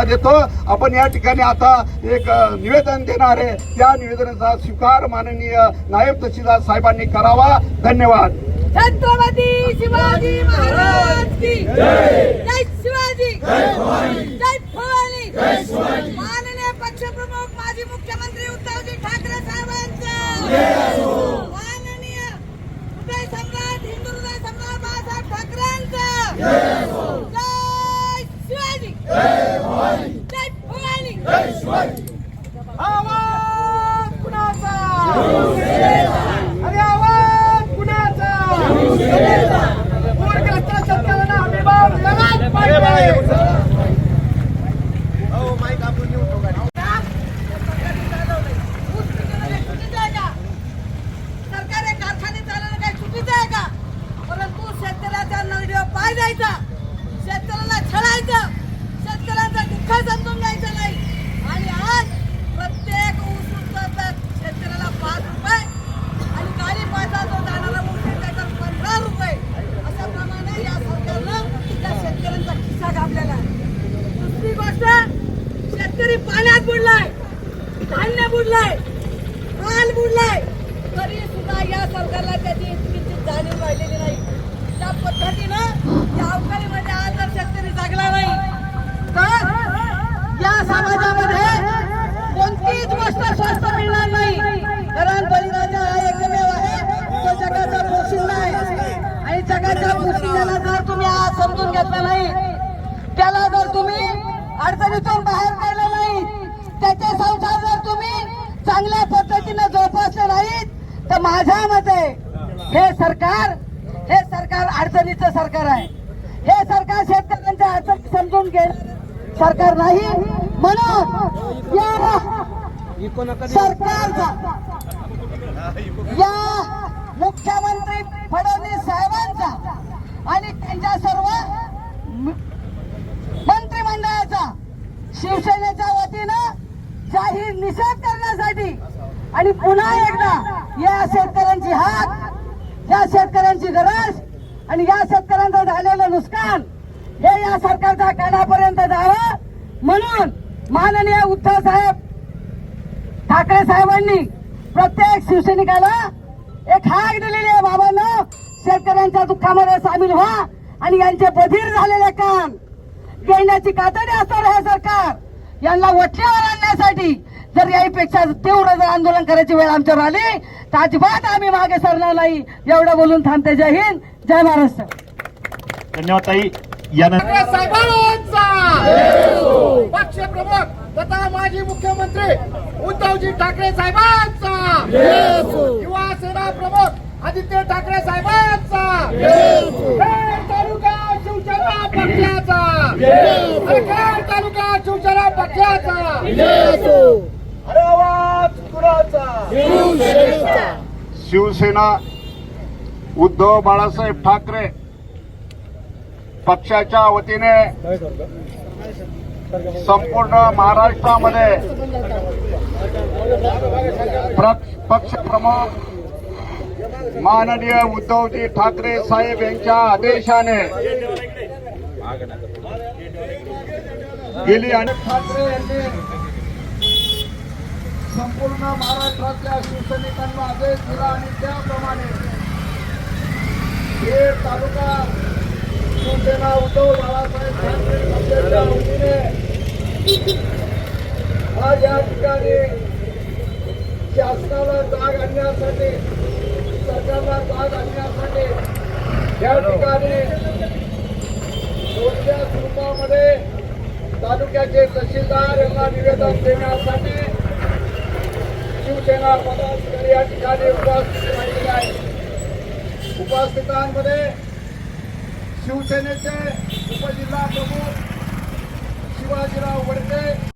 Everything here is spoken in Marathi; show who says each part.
Speaker 1: देतो. आपण या ठिकाणी आता एक निवेदन देणार आहे. त्या निवेदनाचा स्वीकार माननीय नायब तहसीलदार साहेबांनी करावा. धन्यवाद.
Speaker 2: छत्रपती शिवाजी महाराज की जय. शिवाजी. जय भवानी माननीय पक्षप्रमुख माजी मुख्यमंत्री उद्धवजी ठाकरे साहेबांचं. माननीय सम्राट हिंदू हृदय सम्राट बाळासाहेब ठाकरेंचं. 了，也不知。शेतकरी पाण्यात बुडलाय. धान्य बुडलाय. माल बुडलाय. तरी सुद्धा या सरकारला त्याची इतकीची जाणीव राहिलेली नाही. त्या पद्धतीनं या अवकाळीमध्ये आज जर शेतकरी जागला नाही तर या समाजामध्ये कोणतीच गोष्ट स्वस्त मिळणार नाही. कारण बळीराजा हा एकमेव आहे. तो जगाचा पोशिंदा आहे. आणि जगाच्या पोशिंद्याला जर तुम्ही आज समजून घेतलं नाही त्याला जर तुम्ही अडचणीतून बाहेर काढलं नाही त्याचे संसार जर तुम्ही चांगल्या पद्धतीने जोपासले नाहीत तर माझ्या मते हे सरकार हे सरकार अडचणीचं सरकार आहे. हे सरकार शेतकऱ्यांच्या अडचणी समजून घेणार सरकार नाही. म्हणून या सरकारचा या मुख्यमंत्री फडणवीस साहेबांचा आणि त्यांच्या सर्व मंत्रिमंडळाचा शिवसेनेच्या वतीनं जाहीर निषेध करण्यासाठी आणि पुन्हा एकदा या शेतकऱ्यांची हात या शेतकऱ्यांची गरज आणि या शेतकऱ्यांचं झालेलं नुकसान हे या सरकारच्या कानापर्यंत जावं म्हणून माननीय उद्धव साहेब ठाकरे साहेबांनी प्रत्येक शिवसैनिकाला एक हाक दिलेली आहे बाबांनो. शेतकऱ्यांच्या दुःखामध्ये सामील व्हा आणि यांचे बधीर झालेले काम. घेण्याची कातडी असणार हे सरकार. यांना वटल्यावर आणण्यासाठी जर याहीपेक्षा तीव्र जर आंदोलन करायची वेळ आमच्यावर आली तर अजिबात आम्ही मागे सरणार नाही. एवढं बोलून थांबते. जय हिंद जय महाराष्ट्र.
Speaker 3: धन्यवाद ताई.
Speaker 4: पक्ष प्रमुख तथा माजी मुख्यमंत्री उद्धवजी ठाकरे साहेबांचा. युवा सेना प्रमुख आदित्य ठाकरे साहेबांचा. तालुका शिवसेना पक्षाचा. तालुका शिवसेना पक्षाचा.
Speaker 1: शिवसेना उद्धव बाळासाहेब ठाकरे पक्षाच्या वतीने संपूर्ण महाराष्ट्रामध्ये पक्षप्रमुख माननीय उद्धवजी ठाकरे साहेब यांच्या आदेशाने गेली अनेक ठाकरे यांनी संपूर्ण महाराष्ट्रातल्या शिवसैनिकांना आदेश दिला आणि त्याप्रमाणे हे तालुका शिवसेना उद्धव बाळासाहेब ठाकरे पक्षाच्या वतीने आज या ठिकाणी शासनाला जाग आणण्यासाठी सरकारला जाग आणण्यासाठी या ठिकाणी दोनच्या स्वरूपामध्ये तालुक्याचे तहसीलदार यांना निवेदन देण्यासाठी शिवसेना पदाधिकारी या ठिकाणी उपस्थित राहिलेले आहेत. उपस्थितांमध्ये शिवसेनेचे उपजिल्हा प्रमुख शिवाजीराव वडके